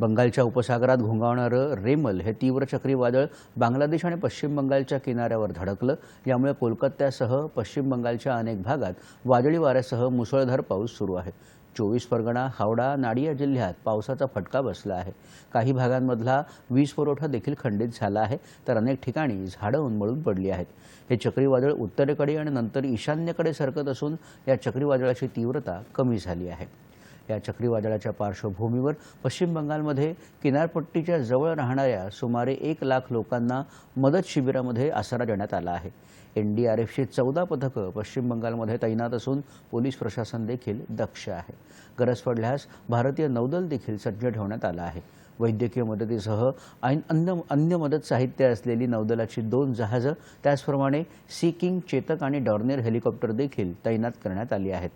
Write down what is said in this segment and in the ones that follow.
बंगालच्या उपसागरात घोंगावणारं रेमल हे तीव्र चक्रीवादळ बांगलादेश आणि पश्चिम बंगालच्या किनाऱ्यावर धडकलं. यामुळे कोलकात्यासह पश्चिम बंगालच्या अनेक भागात वादळी वाऱ्यासह मुसळधार पाऊस सुरू आहे. चोवीस परगणा हावडा नाडिया जिल्ह्यात पावसाचा फटका बसला आहे. काही भागांमधला वीज पुरवठा देखील खंडित झाला आहे तर अनेक ठिकाणी झाडं उन्मळून पडली आहेत. हे चक्रीवादळ उत्तरेकडे आणि नंतर ईशान्येकडे सरकत असून या चक्रीवादळाची तीव्रता कमी झाली आहे. या चक्रीवादळाच्या पार्श्वभूमीवर पश्चिम बंगालमध्ये किनारपट्टीच्या जवळ राहणाऱ्या सुमारे एक लाख लोकांना मदत शिबिरामध्ये आसरा देण्यात आला आहे. एन डी आर एफची चौदा पथकं पश्चिम बंगालमध्ये तैनात असून पोलीस प्रशासन देखील दक्ष आहे. गरज पडल्यास भारतीय नौदल देखील सज्ज ठेवण्यात आलं आहे. वैद्यकीय मदतीसह अन्य अन्य मदत साहित्य असलेली नौदलाची दोन जहाजं त्याचप्रमाणे सी किंग चेतक आणि डॉर्नेर हेलिकॉप्टर देखील तैनात करण्यात आली आहेत.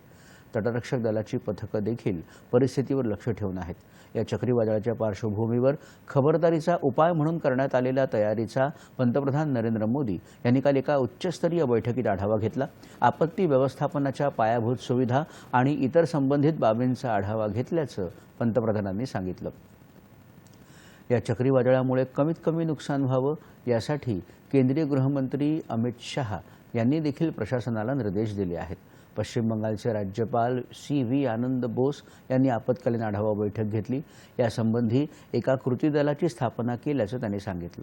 तटरक्षक दलाची पथकं देखील परिस्थितीवर लक्ष ठेवून आहेत. या चक्रीवादळाच्या पार्श्वभूमीवर खबरदारीचा उपाय म्हणून करण्यात आलेल्या तयारीचा पंतप्रधान नरेंद्र मोदी यांनी काल एका उच्चस्तरीय बैठकीत आढावा घेतला. आपत्ती व्यवस्थापनाच्या पायाभूत सुविधा आणि इतर संबंधित बाबींचा आढावा घेतल्याचं पंतप्रधानांनी सांगितलं. या चक्रीवादळामुळे कमीत कमी नुकसान व्हावं यासाठी केंद्रीय गृहमंत्री अमित शहा यांनी देखील प्रशासनाला निर्देश दिले आहेत. पश्चिम बंगालचे राज्यपाल सी व्ही आनंद बोस यांनी आपत्कालीन आढावा बैठक घेतली. यासंबंधी एका कृती दलाची स्थापना केल्याचं त्यांनी सांगितलं.